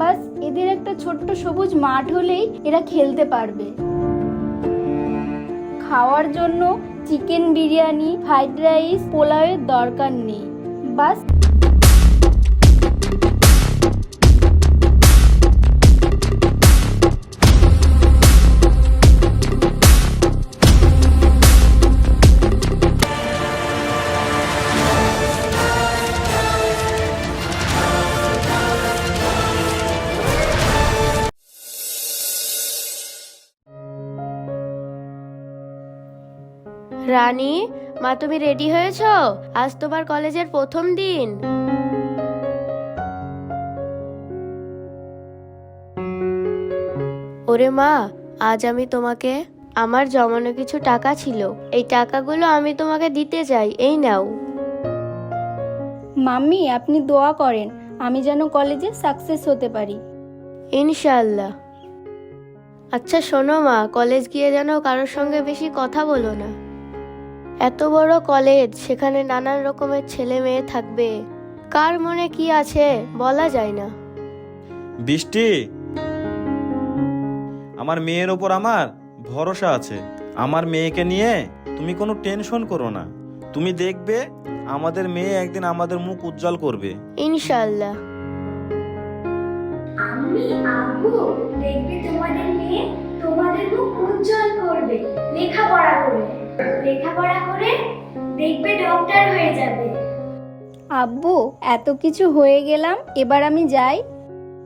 বাস, এদের একটা ছোট্ট সবুজ মাঠ হলেই এরা খেলতে পারবে। খাওয়ার জন্য চিকেন বিরিয়ানি, ফ্রাইড রাইস, পোলাওয়ের দরকার নেই। বাস রানী মা তুমি রেডি হয়েছ? আজ তোমার কলেজের প্রথম দিন। ওরে মা আজ আমি তোমাকে আমার জমানো কিছু টাকা ছিল। এই টাকাগুলো আমি তোমাকে দিতে চাই এই নাও। মাম্মি আপনি দোয়া করেন আমি যেন কলেজে সাকসেস হতে পারি। ইনশাল্লাহ আচ্ছা শোনো মা কলেজ গিয়ে যেন কারোর সঙ্গে বেশি কথা বলো না। এত বড় কলেজ সেখানে নানান রকমের ছেলে মেয়ে থাকবে। কার মনে কি আছে বলা যায় না। বৃষ্টি! আমার মেয়ের ওপর আমার ভরসা আছে। আমার মেয়েকে নিয়ে তুমি কোনো টেনশন করো না। তুমি দেখবে আমাদের মেয়ে একদিন আমাদের মুখ উজ্জ্বল করবে। ইনশাল্লাহ আমি আব্বু দেখবে তোমাদের মেয়ে তোমাদের মুখ উজ্জ্বল করবে লেখাপড়া করে। লেখাপড়া করে দেখবে ডক্টর হয়ে যাবে। আব্বু এত কিছু হয়ে গেলাম এবার আমি যাই।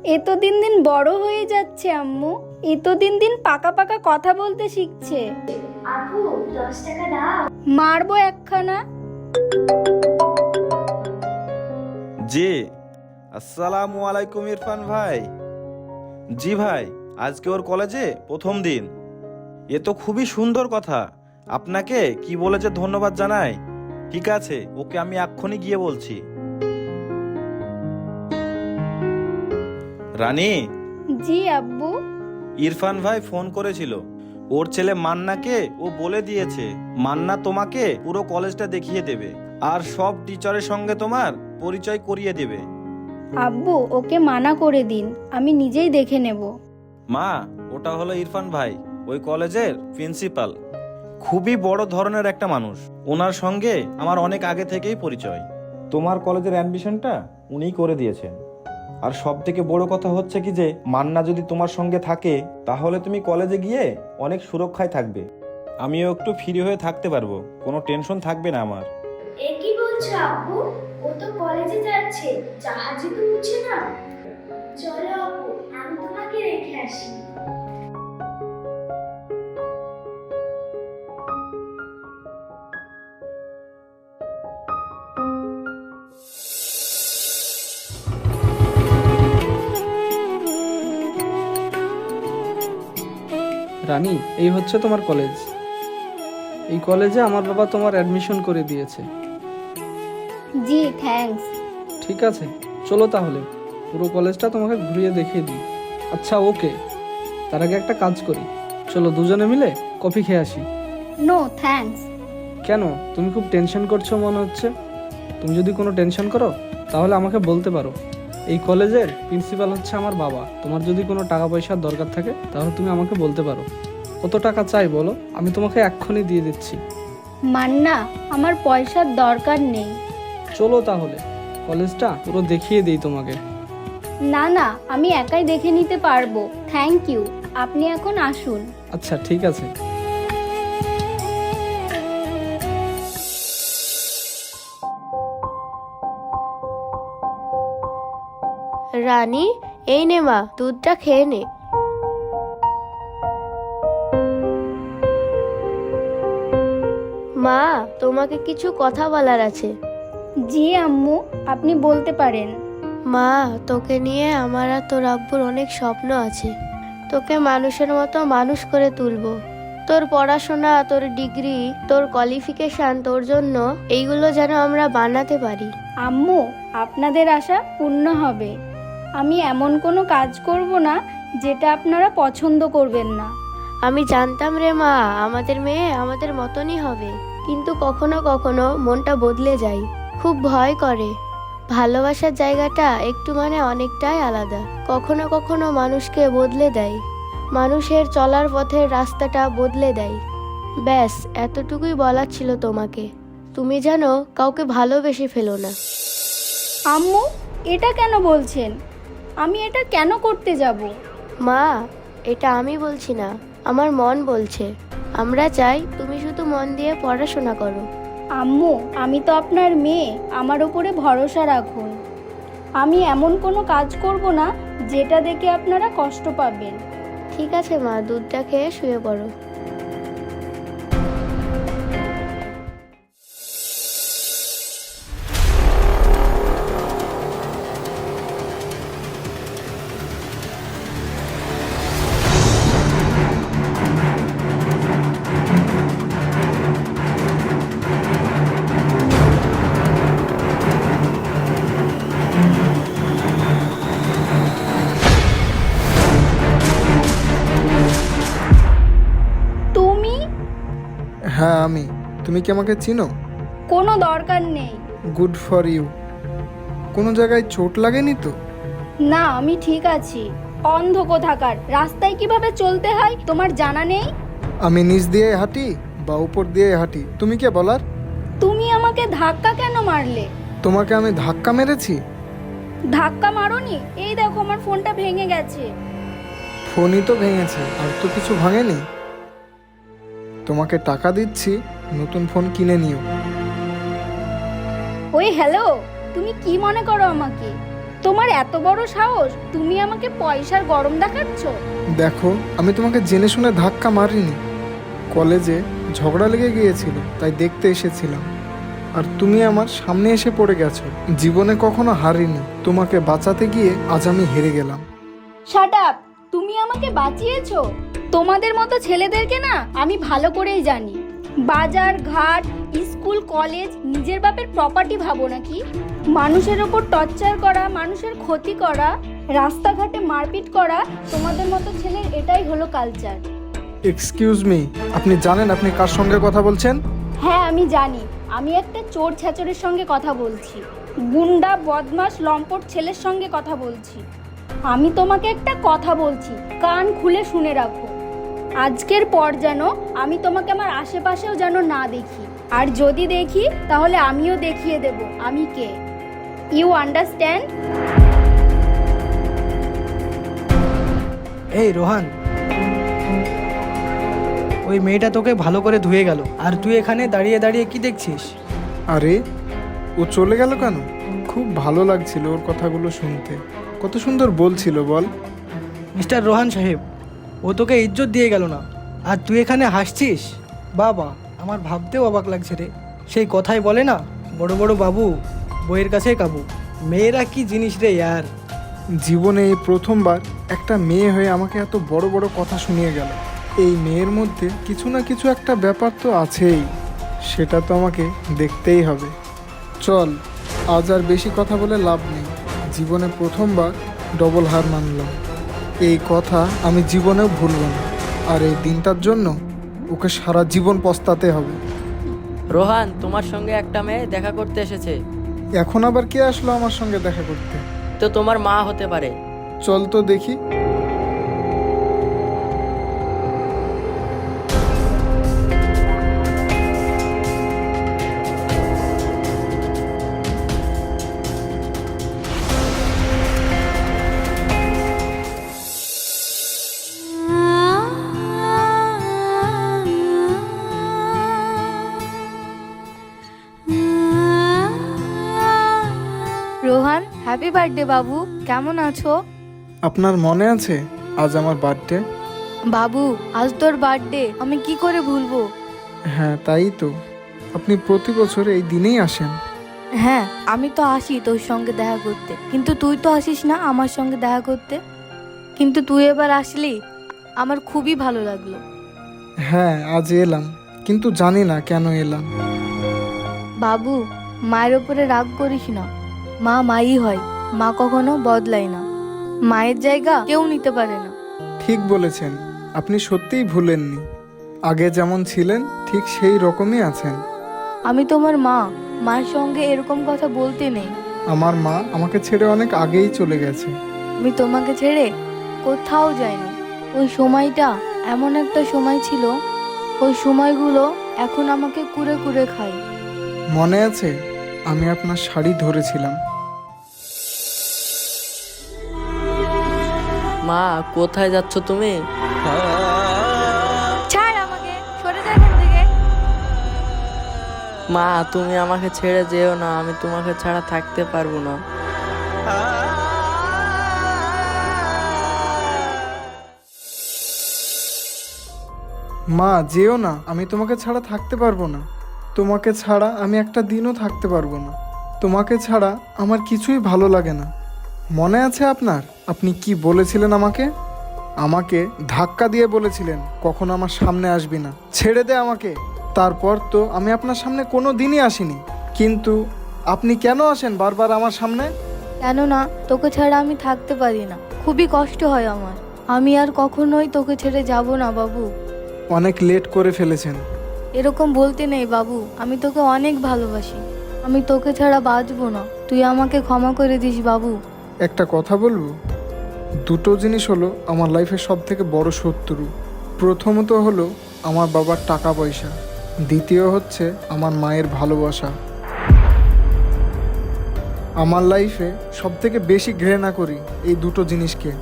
এ তো দিন দিন বড় হয়ে যাচ্ছে আম্মু এ তো দিন দিন পাকা পাকা কথা বলতে শিখছে। আব্বু দশ টাকা দাও। মারবো একখানা। জি আসসালামু আলাইকুম ইরফান ভাই। জি ভাই আজকে ওর কলেজে প্রথম দিন। এ তো খুবই সুন্দর কথা। আপনাকে কি বলেছে ধন্যবাদ জানাই? ঠিক আছে ওকে আমি এক্ষুনি গিয়ে বলছি। রানী? জি আব্বু। ইরফান ভাই ফোন করেছিল। ওর ছেলে মান্নাকে ও বলে দিয়েছে মান্না তোমাকে পুরো কলেজটা দেখিয়ে দেবে আর সব টিচারের সঙ্গে তোমার পরিচয় করিয়ে দেবে। আব্বু ওকে মানা করে দিন আমি নিজেই দেখে নেব। মা ওটা হলো ইরফান ভাই ওই কলেজের প্রিন্সিপাল। খুবই বড় ধরনের একটা মানুষ। ওনার সঙ্গে আমার অনেক আগে থেকেই পরিচয়। তোমার কলেজের অ্যাডমিশনটা উনিই করে দিয়েছেন। আর সব থেকে বড় কথা হচ্ছে কি যে, মান্না যদি তোমার সঙ্গে থাকে, তাহলে তুমি কলেজে গিয়ে অনেক সুরক্ষায় থাকবে। আমিও একটু ফ্রি হয়ে থাকতে পারব, কোনো টেনশন থাকবে না আমার। এ কি বলছো আব্বু ও তো কলেজে যাচ্ছে, জাহাজে তো উঠছে না। চলো আব্বু আমি তোমাকে রেখে আসি। রানী এই হচ্ছে তোমার কলেজ। এই কলেজে আমার বাবা তোমার অ্যাডমিশন করে দিয়েছে। জি থ্যাঙ্কস ঠিক আছে চলো তাহলে। পুরো কলেজটা তোমাকে ঘুরিয়ে দেখিয়ে দিই। আচ্ছা ওকে। তার আগে একটা কাজ করি। চলো দুজনে মিলে কফি খেয়ে আসি। নো থ্যাঙ্কস কেন? তুমি খুব টেনশন করছ মনে হচ্ছে। তুমি যদি কোনো টেনশন করো তাহলে আমাকে বলতে পারো। এই কলেজের প্রিন্সিপাল হচ্ছে আমার বাবা। তোমার যদি কোনো টাকা পয়সার দরকার থাকে তাহলে তুমি আমাকে বলতে পারো। কত টাকা চাই বলো? আমি তোমাকে এক্ষুনি দিয়ে দিচ্ছি। মান্না আমার পয়সার দরকার নেই। চলো তাহলে। কলেজটা পুরো দেখিয়ে দিই তোমাকে। না না আমি একাই দেখে নিতে পারব। Thank you. আপনি এখন আসুন। আচ্ছা ঠিক আছে। রানী এই নে মা দুধটা খেয়ে নে। মা তোমাকে কিছু কথা বলার আছে। জি আম্মু আপনি বলতে পারেন। মা তোকে নিয়ে আমার আর তোর আব্বুর অনেক স্বপ্ন আছে। তোকে মানুষের মতো মানুষ করে তুলবো। তোর পড়াশোনা তোর ডিগ্রি তোর কোয়ালিফিকেশন তোর জন্য এইগুলো যেন আমরা বানাতে পারি। আম্মু আপনাদের আশা পূর্ণ হবে। আমি এমন কোনো কাজ করব না যেটা আপনারা পছন্দ করবেন না। আমি জানতাম রে মা আমাদের মেয়ে আমাদের মতনই হবে। কিন্তু কখনো কখনো মনটা বদলে যায় খুব ভয় করে। ভালোবাসার জায়গাটা একটু মানে অনেকটাই আলাদা। কখনো কখনো মানুষকে বদলে দেয়। মানুষের চলার পথের রাস্তাটা বদলে দেয়। ব্যাস এতটুকুই বলার ছিল তোমাকে। তুমি জানো কাউকে ভালোবেসে ফেলো না। আম্মু এটা কেন বলছেন? আমি এটা কেন করতে যাব? মা এটা আমি বলছি না আমার মন বলছে। আমরা চাই তুমি শুধু মন দিয়ে পড়াশোনা করো। আম্মু আমি তো আপনার মেয়ে আমার উপরে ভরসা রাখুন। আমি এমন কোনো কাজ করব না যেটা দেখে আপনারা কষ্ট পাবেন। ঠিক আছে মা দুধটা খেয়ে শুয়ে পড়ো। তুমি কি আমাকে চিনো? কোনো দরকার নেই। গুড ফর ইউ কোনো জায়গায় চোট লাগেনি তো? না আমি ঠিক আছি। অন্ধ কোথাকার? রাস্তায় কীভাবে চলতে হয় তোমার জানা নেই? আমি নিচ দিয়ে হাঁটি বা উপর দিয়ে হাঁটি। তুমি কে বলার? তুমি আমাকে ধাক্কা কেন মারলে? তোমাকে আমি ধাক্কা মেরেছি? ধাক্কা মারোনি? এই দেখো আমার ফোনটা ভেঙে গেছে। ফোনই তো ভেঙেছে আর তো কিছু ভাঙেনি। তোমাকে টাকা দিচ্ছি নতুন ফোন কিনে নিও। ওই হ্যালো তুমি কি মনে করো আমাকে? তোমার এত বড় সাহস তুমি আমাকে পয়সার গরম দেখাচ্ছ? দেখো আমি তোমাকে জেনে শুনে ধাক্কা মারিনি। কলেজে ঝগড়া লেগে গিয়েছিল তাই দেখতে এসেছিলাম। আর তুমি আমার সামনে এসে পড়ে গেছো। জীবনে কখনো হারিনি। তোমাকে বাঁচাতে গিয়ে আজ আমি হেরে গেলাম। শাট আপ তুমি আমাকে বাঁচিয়েছো? তোমাদের মতো ছেলেদেরকে না আমি ভালো করেই জানি। বাজার ঘাট স্কুল কলেজ নিজের বাপের প্রপার্টি ভাবো নাকি? মানুষের ওপর টর্চার করা মানুষের ক্ষতি করা রাস্তাঘাটে মারপিট করা তোমাদের মতো ছেলের এটাই হলো কালচার এক্সকিউজ মি আপনি জানেন আপনি কার সঙ্গে কথা বলছেন? হ্যাঁ আমি জানি। আমি একটা চোর ছ্যাচরের সঙ্গে কথা বলছি। গুন্ডা বদমাস লম্পট ছেলের সঙ্গে কথা বলছি। আমি তোমাকে একটা কথা বলছি। কান খুলে শুনে রাখো। আজকের পর যেন আমি তোমাকে আমার আশেপাশেও যেন না দেখি। আর যদি দেখি তাহলে আমিও দেখিয়ে দেব। আমি কে? ইউ আন্ডারস্ট্যান্ড এই রোহান। ওই মেয়েটা তোকে ভালো করে ধুয়ে গেল। আর তুই এখানে দাঁড়িয়ে দাঁড়িয়ে কি দেখছিস? আরে ও চলে গেল কেন? খুব ভালো লাগছিল ওর কথাগুলো শুনতে। কত সুন্দর বলছিল বল। মিস্টার রোহান সাহেব ও তোকে ইজ্জত দিয়ে গেল না। আর তুই এখানে হাসছিস? বাবা, আমার ভাবতেও অবাক লাগছে রে। সেই কথাই বলে না, বড় বড় বাবু বইয়ের কাছে কাবু। মেয়েরা কি জিনিস রে ইয়ার? জীবনে এই প্রথমবার একটা মেয়ে হয়ে আমাকে এত বড় বড় কথা শুনিয়ে গেল। এই মেয়ের মধ্যে কিছু না কিছু একটা ব্যাপার তো আছেই। সেটা তো আমাকে দেখতেই হবে। চল, আজ আর বেশি কথা বলে লাভ নেই। জীবনে প্রথমবার ডবল হার মানলাম। এই কথা আমি জীবনেও ভুলব না। আর এই দিনটার জন্য ওকে সারা জীবন পস্তাতে হবে। রোহান তোমার সঙ্গে একটা মেয়ে দেখা করতে এসেছে। এখন আবার কে আসলো আমার সঙ্গে দেখা করতে? তো তোমার মা হতে পারে। চল তো দেখি। হ্যাপি বার্থডে বাবু কেমন আছো? আপনার মনে আছে আজ আমার বার্থডে বাবু আজ তোর বার্থডে আমি কি করে ভুলবো? হ্যাঁ তাই তো। আপনি প্রতি বছর এই দিনেই আসেন। হ্যাঁ আমি তো আসি তোর সঙ্গে দেখা করতে। কিন্তু তুই তো আসিস না আমার সঙ্গে দেখা করতে। কিন্তু তুই এবার আসলি আমার খুবই ভালো লাগল। হ্যাঁ আজ এলাম। কিন্তু জানি না কেন এলাম। বাবু মায়ের ওপরে রাগ করিস না। মা মাই হয় মা কখনো বদলায় না। মায়ের জায়গা কেউ নিতে পারে না। ঠিক বলেছেন আপনি সত্যিই ভুলেননি। আগে যেমন ছিলেন ঠিক সেই রকমই আছেন। আমি তোমার মা মায়ের সঙ্গে এরকম কথা বলতে নেই। আমার মা আমাকে ছেড়ে অনেক আগেই চলে গেছে। আমি তোমাকে ছেড়ে কোথাও যাইনি। ওই সময়টা এমন একটা সময় ছিল ওই সময়গুলো এখন আমাকে কুরে কুরে খায়। মনে আছে? আমি আপনার শাড়ি ধরেছিলাম। মা কোথায় যাচ্ছ তুমি? ছাড় আমাকে সরে যা এখান থেকে। মা তুমি আমাকে ছেড়ে যেও না আমি তোমাকে ছাড়া থাকতে পারব না। মা যেও না আমি তোমাকে ছাড়া থাকতে পারব না। তোমাকে ছাড়া আমি একটা দিনও থাকতে পারব না। তোমাকে ছাড়া আমার কিছুই ভালো লাগে না। মনে আছে আপনার? আপনি কি বলেছিলেন আমাকে? আমাকে ধাক্কা দিয়ে বলেছিলেন কখনো আমার সামনে আসবি না। ছেড়ে দে আমাকে। তারপর তো আমি আপনার সামনে কোনো দিনই আসিনি। কিন্তু আপনি কেন আসেন বারবার আমার সামনে? কেননা তোকে ছাড়া আমি থাকতে পারি না। খুবই কষ্ট হয় আমার। আমি আর কখনোই তোকে ছেড়ে যাব না বাবু। অনেক লেট করে ফেলেছেন। এরকম বলতে নেই বাবু, আমি তোকে অনেক ভালোবাসি। আমি তোকে ছাড়া বাঁচবো না। তুই আমাকে ক্ষমা করে দিস বাবু। একটা কথা বলব? দুটো জিনিস হলো আমার লাইফের সব থেকে বড় শত্রু। প্রথমত হলো আমার বাবার টাকা পয়সা। দ্বিতীয় হচ্ছে আমার মায়ের ভালোবাসা। আমার লাইফে সব থেকে বেশি ঘৃণা করি এই দুটো জিনিসকে।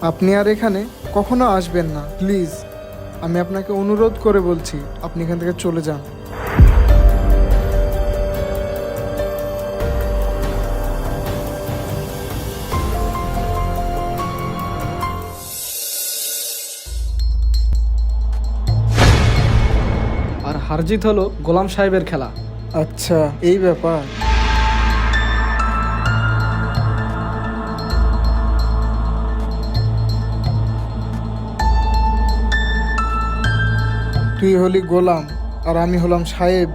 আপনি আর এখানে কখনো আসবেন না, প্লিজ। আমি আপনাকে অনুরোধ করে বলছি আপনি এখান থেকে চলে যান। আর হারজিত হলো গোলাম সাহেবের খেলা। আচ্ছা এই ব্যাপার। তুই হলি গোলাম আর আমি হলাম সাহেব।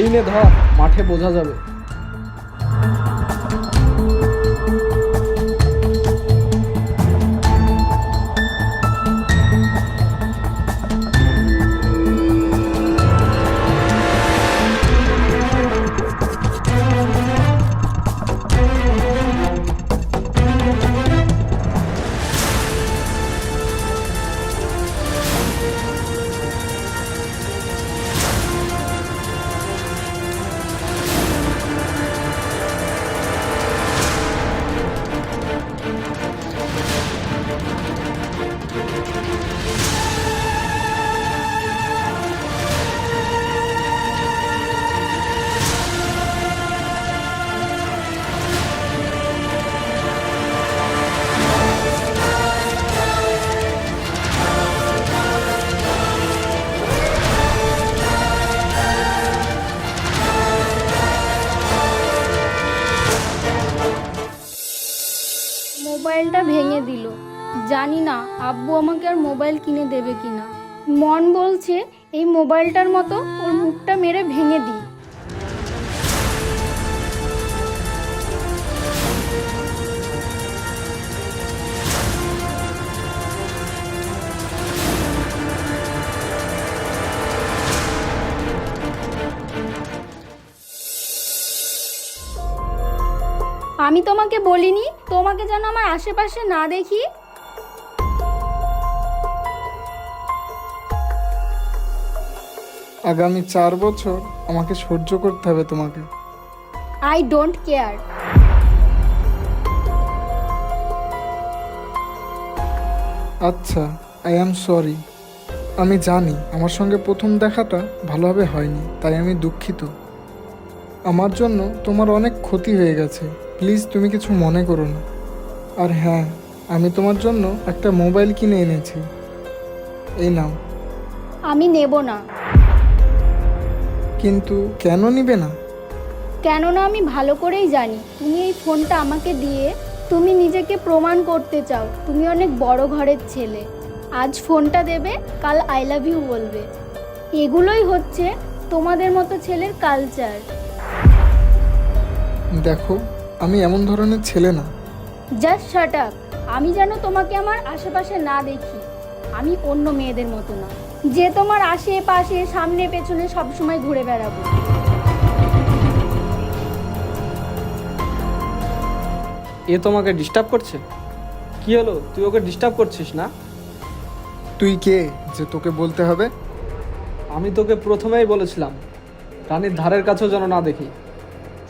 এই নে ধর মাঠে বোঝা যাবে। মোবাইলটা ভেঙে দিল। জানি না আব্বু আমাকে আর মোবাইল কিনে দেবে কিনা। মন বলছে এই মোবাইলটার মতো ওর মুখটা মেরে ভেঙে দিই। আমি তোমাকে বলিনি তোমাকে যেন আমার আশেপাশে না দেখি। আগামী চার বছর আমাকে সহ্য করতে হবে তোমাকে। আই ডোন্ট কেয়ার আচ্ছা আই অ্যাম সরি আমি জানি আমার সঙ্গে প্রথম দেখাটা ভালোভাবে হয়নি তাই আমি দুঃখিত। আমার জন্য তোমার অনেক ক্ষতি হয়ে গেছে। প্লিজ তুমি কিছু মনে করো না। আর হ্যাঁ আমি তোমার জন্য একটা মোবাইল কিনে এনেছি। এই নাও। আমি নেব না। কিন্তু কেন নিবে না? কেননা আমি ভালো করেই জানি তুমি এই ফোনটা আমাকে দিয়ে তুমি নিজেকে প্রমাণ করতে চাও তুমি অনেক বড় ঘরের ছেলে। আজ ফোনটা দেবে কাল আই লাভ ইউ বলবে। এগুলোই হচ্ছে তোমাদের মতো ছেলের কালচার দেখো আমি এমন ধরনের ছেলে না। জাস্ট শাট আপ আমি যেন তোমাকে আমার আশেপাশে না দেখি। আমি অন্য মেয়েদের মতো না। যে তোমার আশেপাশে সামনে পেছনে সবসময় ঘুরে বেড়াবো। এ তোমাকে ডিস্টার্ব করছে? কি হলো? তুই ওকে ডিস্টার্ব করছিস না? তুই কে যে তোকে বলতে হবে? আমি তোকে প্রথমেই বলেছিলাম রানীর ধারের কাছেও যেন না দেখি।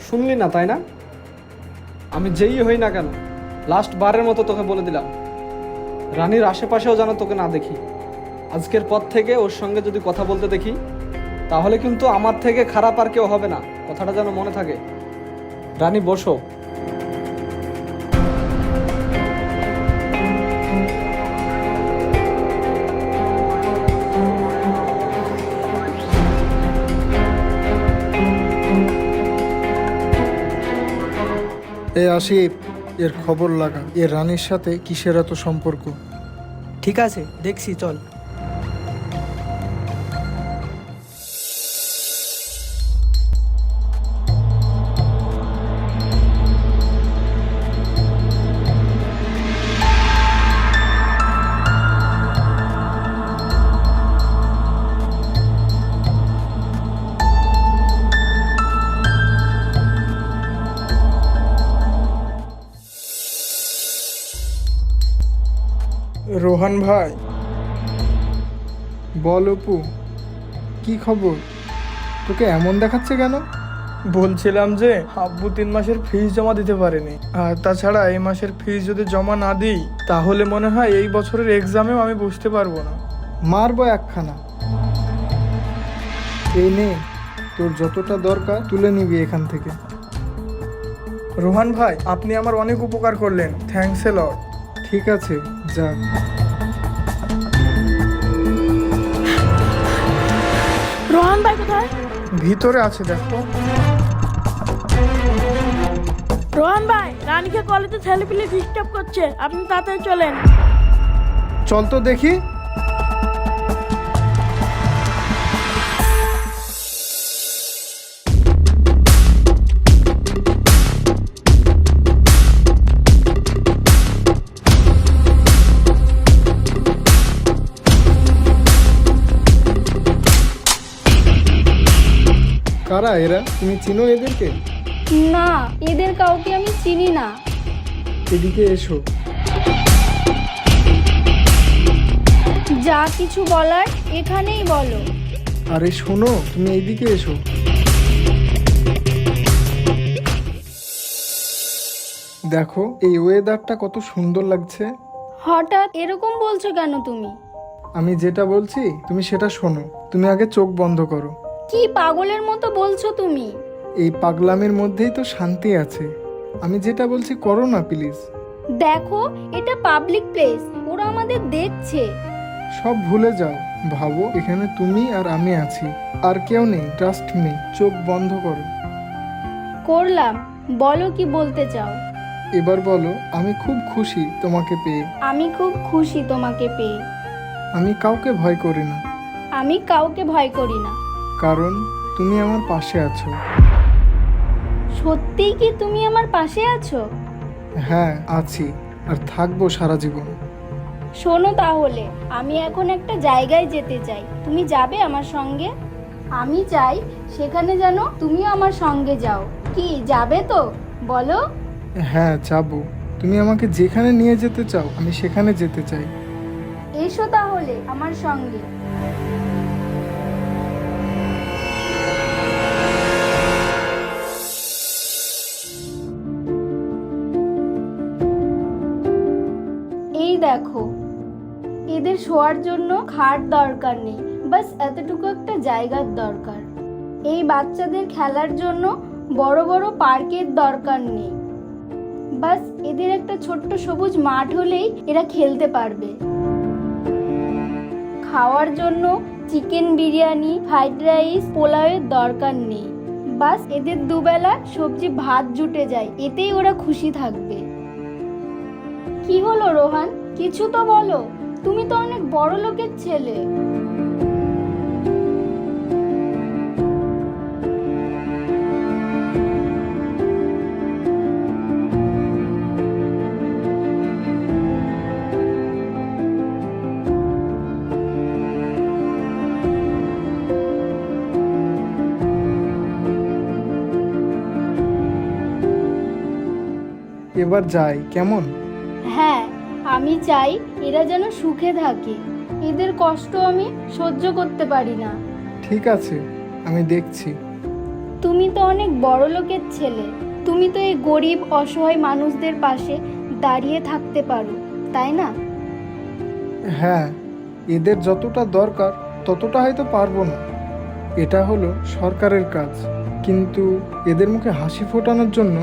শুনলি না তাই না? আমি যেই হই না কেন লাস্ট বারের মতো তোকে বলে দিলাম। রানীর আশেপাশেও যেন তোকে না দেখি। আজকের পর থেকে ওর সঙ্গে যদি কথা বলতে দেখি, তাহলে কিন্তু আমার থেকে খারাপ আর কেউ হবে না, কথাটা যেন মনে থাকে। রানী, বসো। এ আসিফ, এর খবর লাগা এর রানীর সাথে কিসের এত সম্পর্ক? ঠিক আছে, দেখছি, চল। রোহান ভাই। বল অপু কি খবর? তোকে এমন দেখাচ্ছে কেন? বলছিলাম যে আব্বু তিন মাসের ফিজ জমা দিতে পারেনি। আর তাছাড়া এই মাসের ফিজ যদি জমা না দিই তাহলে মনে হয় এই বছরের এক্সামেও আমি বুঝতে পারব না। মারবো একখানা। এই নে তোর যতটা দরকার তুলে নিবি এখান থেকে। রোহান ভাই আপনি আমার অনেক উপকার করলেন। থ্যাঙ্কস এ লট ঠিক আছে যা। রোহান ভাই কোথায়? ভিতরে আছে দেখো। রোহন ভাই রানীকে কলেজে ছেলে পিলে ডিস্টার্ব করছে। আপনি তাড়াতাড়ি চলেন। চল তো দেখি। কারা এরা? তুমি চিনো এদেরকে? না এদের কাউকে আমি চিনি না। এদিকে এসো। যা কিছু বলার এখানেই বলো। আরে শোনো তুমি এইদিকে এসো। দেখো এই ওয়েদারটা কত সুন্দর লাগছে। হঠাৎ এরকম বলছো কেন তুমি? আমি যেটা বলছি তুমি সেটা শোনো। তুমি আগে চোখ বন্ধ করো। কি পাগলের মতো বলছো তুমি? এই পাগলামের মধ্যেই তো শান্তি আছে। আমি যেটা বলছি করো না প্লিজ। দেখো এটা পাবলিক প্লেস ওরা আমাদের দেখছে। সব ভুলে যাও। ভাবো এখানে তুমি আর আমি আছি। আর কেউ নেই ট্রাস্ট মি চোখ বন্ধ করো। করলাম বলো কি বলতে চাও? এবার বলো আমি খুব খুশি তোমাকে পেয়ে। আমি খুব খুশি তোমাকে পেয়ে। আমি কাউকে ভয় করি না। আমি কাউকে ভয় করি না। কারণ তুমি আমার পাশে আছো। সত্যিই কি তুমি আমার পাশে আছো? হ্যাঁ আছি আর থাকব সারা জীবন। শোনো তাহলে আমি এখন একটা জায়গায় যেতে চাই। তুমি যাবে আমার সঙ্গে? আমি চাই সেখানে যেন তুমিও আমার সঙ্গে যাও। কি যাবে তো? বলো। হ্যাঁ যাব। তুমি আমাকে যেখানে নিয়ে যেতে চাও আমি সেখানে যেতে চাই। এসো তাহলে আমার সঙ্গে। শোয়ার জন্য খাট দরকার নেই। বাস এতটুকু একটা জায়গার দরকার। এই বাচ্চাদের খেলার জন্য বড় বড় পার্কের দরকার নেই। বাস এদের একটা ছোট্ট সবুজ মাঠ হলেই এরা খেলতে পারবে। খাওয়ার জন্য চিকেন বিরিয়ানি, ফ্রাইড রাইস, পোলাওয়ের দরকার নেই। বাস এদের দুবেলা সবজি ভাত জুটে যায়, এতেই ওরা খুশি থাকবে। কি হলো রোহান? কিছু তো বলো। তুমি তো অনেক বড় লোকের ছেলে। এবার যাই কেমন? হ্যাঁ আমি চাই এরা যেন সুখে থাকে। এদের কষ্ট আমি সহ্য করতে পারি না। ঠিক আছে আমি দেখছি। তুমি তো অনেক বড় লোকের ছেলে। তুমি তো এই গরিব অসহায় মানুষদের পাশে দাঁড়িয়ে থাকতে পারো তাই না? হ্যাঁ এদের যতটা দরকার ততটা হয়তো পারব না। এটা হলো সরকারের কাজ। কিন্তু এদের মুখে হাসি ফোটানোর জন্য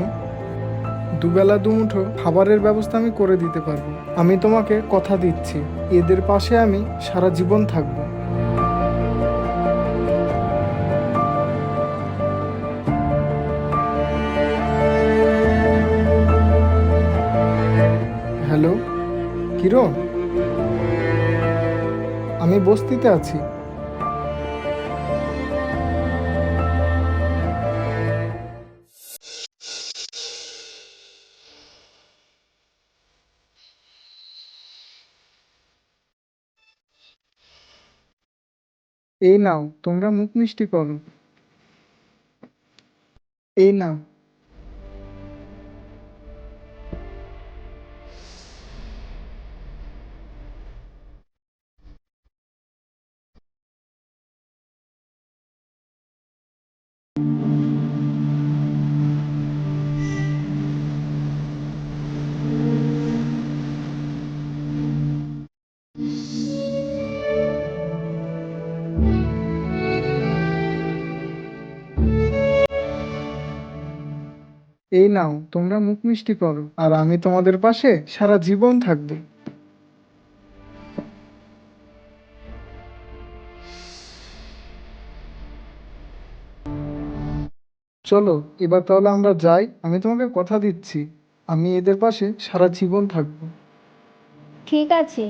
দুবেলা দুমুঠো খাবারের ব্যবস্থা আমি করে দিতে পারব। আমি তোমাকে কথা দিচ্ছি। এদের পাশে আমি সারা জীবন থাকব। হ্যালো, কিরণ? আমি বস্তিতে আছি। এই নাও তোমরা মুখ মিষ্টি করো। এই নাও। এই নাও, তোমরা মুখ মিষ্টি করো, আর আমি তোমাদের পাশে সারা জীবন থাকব। চলো, এবার তাহলে আমরা যাই, আমি তোমাকে কথা দিচ্ছি, আমি এদের পাশে সারা জীবন থাকব। ঠিক আছে।